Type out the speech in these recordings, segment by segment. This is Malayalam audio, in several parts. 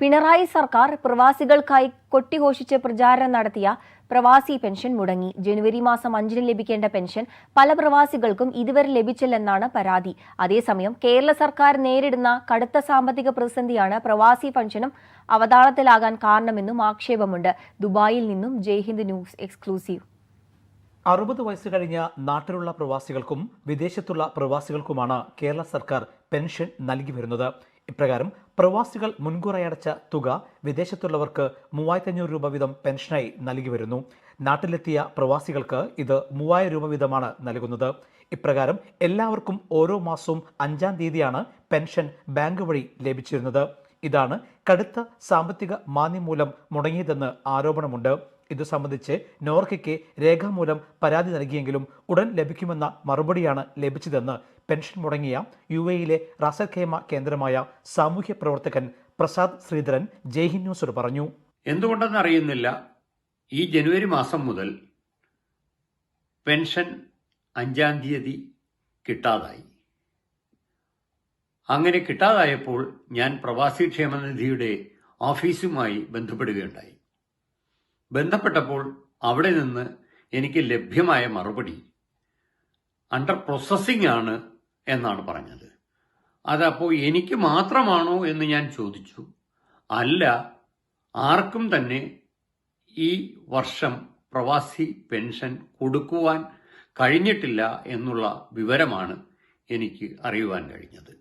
പിണറായി സർക്കാർ പ്രവാസികൾക്കായി കൊട്ടിഘോഷിച്ച് പ്രചാരണം നടത്തിയ പ്രവാസി പെൻഷൻ മുടങ്ങി. ജനുവരി മാസം അഞ്ചിന് ലഭിക്കേണ്ട പെൻഷൻ പല പ്രവാസികൾക്കും ഇതുവരെ ലഭിച്ചില്ലെന്നാണ് പരാതി. അതേസമയം കേരള സർക്കാർ നേരിടുന്ന കടുത്ത സാമ്പത്തിക പ്രതിസന്ധിയാണ് പ്രവാസി പെൻഷനും അവതാളത്തിലാകാൻ കാരണമെന്നും ആക്ഷേപമുണ്ട്. ദുബായിൽ നിന്നും ജയ്ഹിന്ദ് ന്യൂസ് എക്സ്ക്ലൂസീവ്. അറുപത് വയസ്സ് കഴിഞ്ഞ നാട്ടിലുള്ള പ്രവാസികൾക്കും വിദേശത്തുള്ള പ്രവാസികൾക്കുമാണ് കേരള സർക്കാർ പെൻഷൻ നൽകി വരുന്നത്. ഇപ്രകാരം പ്രവാസികൾ മുൻകൂറായി അടച്ച തുക വിദേശത്തുള്ളവർക്ക് മൂവായിരത്തഞ്ഞൂറ് രൂപ വീതം പെൻഷനായി നൽകി വരുന്നു. നാട്ടിലെത്തിയ പ്രവാസികൾക്ക് ഇത് മൂവായിരം രൂപ വീതമാണ് നൽകുന്നത്. ഇപ്രകാരം എല്ലാവർക്കും ഓരോ മാസവും അഞ്ചാം തീയതിയാണ് പെൻഷൻ ബാങ്ക് വഴി ലഭിച്ചിരുന്നത്. ഇതാണ് കടുത്ത സാമ്പത്തിക മാന്യം മൂലം മുടങ്ങിയതെന്ന് ആരോപണമുണ്ട്. ഇത് സംബന്ധിച്ച് നോർക്കയ്ക്ക് രേഖാമൂലം പരാതി നൽകിയെങ്കിലും ഉടൻ ലഭിക്കുമെന്ന മറുപടിയാണ് ലഭിച്ചതെന്ന് പെൻഷൻ മുടങ്ങിയ യു എയിലെ റസഖേമ കേന്ദ്രമായ സാമൂഹ്യ പ്രവർത്തകൻ പ്രസാദ് ശ്രീധരൻ ജയ്ഹിൻ ന്യൂസോട് പറഞ്ഞു. എന്തുകൊണ്ടെന്ന് അറിയുന്നില്ല. ഈ ജനുവരി മാസം മുതൽ പെൻഷൻ അഞ്ചാം തീയതി കിട്ടാതായി. അങ്ങനെ കിട്ടാതായപ്പോൾ ഞാൻ പ്രവാസി ക്ഷേമനിധിയുടെ ഓഫീസുമായി ബന്ധപ്പെടുകയുണ്ടായി. ബന്ധപ്പെട്ടപ്പോൾ അവിടെ നിന്ന് എനിക്ക് ലഭ്യമായ മറുപടി. അണ്ടർ പ്രോസസ്സിംഗ് ആണ് എന്നാണ് പറഞ്ഞത്. അതപ്പോൾ എനിക്ക് മാത്രമാണോ എന്ന് ഞാൻ ചോദിച്ചു. അല്ല ആർക്കും തന്നെ ഈ വർഷം പ്രവാസി പെൻഷൻ കൊടുക്കുവാൻ കഴിഞ്ഞിട്ടില്ല എന്നുള്ള വിവരമാണ് എനിക്ക് അറിയുവാൻ കഴിഞ്ഞത്.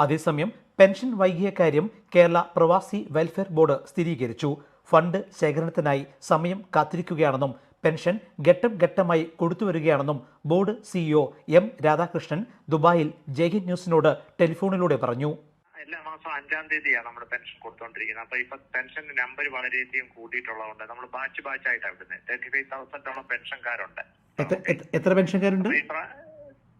അതേസമയം പെൻഷൻ വൈകിയ കാര്യം കേരള പ്രവാസി വെൽഫെയർ ബോർഡ് സ്ഥിരീകരിച്ചു. ഫണ്ട് ശേഖരണത്തിനായി സമയം കാത്തിരിക്കുകയാണെന്നും പെൻഷൻ ഘട്ടം ഘട്ടമായി കൊടുത്തുവരികയാണെന്നും ബോർഡ് സിഇഒ എം രാധാകൃഷ്ണൻ ദുബായിൽ ജയ്ഹിന്ദ് ന്യൂസിനോട് ടെലിഫോണിലൂടെ പറഞ്ഞു. എല്ലാ മാസവും അഞ്ചാം തീയതിയാണ് നമ്മുടെ പെൻഷൻ കൊടുത്തോണ്ടിരിക്കുന്നത് അപ്പൊ ഇപ്പൊ പെൻഷന്റെ നമ്പർ വളരെയധികം കൂട്ടിയിട്ടുള്ളതുകൊണ്ട് നമ്മൾ ബാച്ച് ബാച്ച് ആയിട്ടാണ് വിടുന്നത്. തേർട്ടി ഫൈവ് തൗസൻഡോളം പെൻഷൻകാരുണ്ട്. എത്ര- പെൻഷൻകാരുണ്ട്?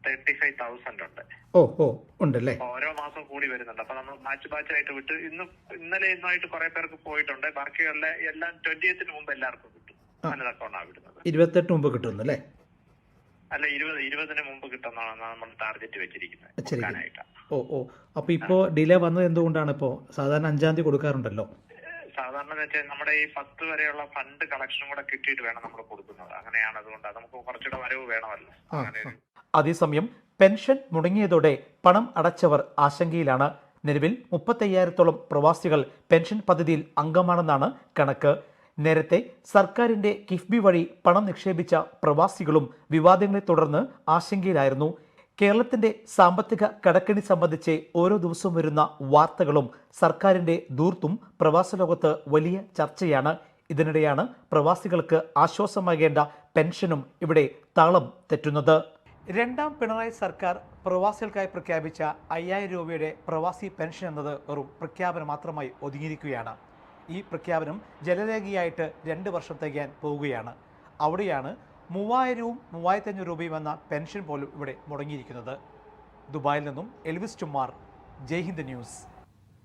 തേർട്ടി ഫൈവ് തൗസൻഡ് ഉണ്ട്. ഓ ഓ ഉണ്ടല്ലേ? ഓരോ മാസം കൂടി വരുന്നുണ്ട്. അപ്പൊ നമ്മൾ ബാച്ച് ബാച്ച് ആയിട്ട് വിട്ട് ഇന്ന് ഇന്നലെ ഇന്നായിട്ട് കുറെ പേർക്ക് പോയിട്ടുണ്ട്. ബാക്കിയുള്ള എല്ലാം ട്വന്റിയത്തിന് മുമ്പ് എല്ലാവർക്കും അങ്ങനെ അക്കൗണ്ടാണ് വിടുന്നത് ഇരുപത്തെട്ട് മുമ്പ് കിട്ടുന്നു അല്ലേ? അല്ല ഇരുപത് ഇരുപതിന് മുമ്പ് കിട്ടുന്നതാണ് നമ്മൾ ടാർഗറ്റ് വെച്ചിരിക്കുന്നത്. ഓ ഓ. അപ്പൊ ഇപ്പോ ഡിലേ വന്നത് എന്തുകൊണ്ടാണ് ഇപ്പോ? സാധാരണ അഞ്ചാം തീയതി കൊടുക്കാറുണ്ടല്ലോ. സാധാരണ വെച്ചാൽ നമ്മുടെ ഈ പത്ത് വരെയുള്ള ഫണ്ട് കളക്ഷനും കൂടെ കിട്ടിയിട്ട് വേണം നമ്മൾ കൊടുക്കുന്നത്. അങ്ങനെയാണ് അതുകൊണ്ട് നമുക്ക് കുറച്ചുകൂടെ വരവ് വേണമല്ലോ. അതേസമയം പെൻഷൻ മുടങ്ങിയതോടെ പണം അടച്ചവർ ആശങ്കയിലാണ്. നിലവിൽ മുപ്പത്തയ്യായിരത്തോളം പ്രവാസികൾ പെൻഷൻ പദ്ധതിയിൽ അംഗമാണെന്നാണ് കണക്ക്. നേരത്തെ സർക്കാരിന്റെ കിഫ്ബി വഴി പണം നിക്ഷേപിച്ച പ്രവാസികളും വിവാദങ്ങളെ തുടർന്ന് ആശങ്കയിലായിരുന്നു. കേരളത്തിന്റെ സാമ്പത്തിക കടക്കണി സംബന്ധിച്ച് ഓരോ ദിവസവും വരുന്ന വാർത്തകളും സർക്കാരിന്റെ ദൂർത്തും പ്രവാസ ലോകത്ത് വലിയ ചർച്ചയാണ്. ഇതിനിടെയാണ് പ്രവാസികൾക്ക് ആശ്വാസമാകേണ്ട പെൻഷനും ഇവിടെ താളം തെറ്റുന്നത്. രണ്ടാം പിണറായി സർക്കാർ പ്രവാസികൾക്കായി പ്രഖ്യാപിച്ച അയ്യായിരം രൂപയുടെ പ്രവാസി പെൻഷൻ എന്നത് വെറും പ്രഖ്യാപനം മാത്രമായി ഒതുങ്ങിയിരിക്കുകയാണ്. ഈ പ്രഖ്യാപനം ജലരേഖയായിട്ട് രണ്ട് വർഷം തികയാൻ പോവുകയാണ്. അവിടെയാണ് മൂവായിരവും മൂവായിരത്തഞ്ഞൂറ് രൂപയും എന്ന പെൻഷൻ പോലും ഇവിടെ മുടങ്ങിയിരിക്കുന്നത്. ദുബായിൽ നിന്നും എൽവിസ് ചുമാർ ജയ്ഹിന്ദ് ന്യൂസ്.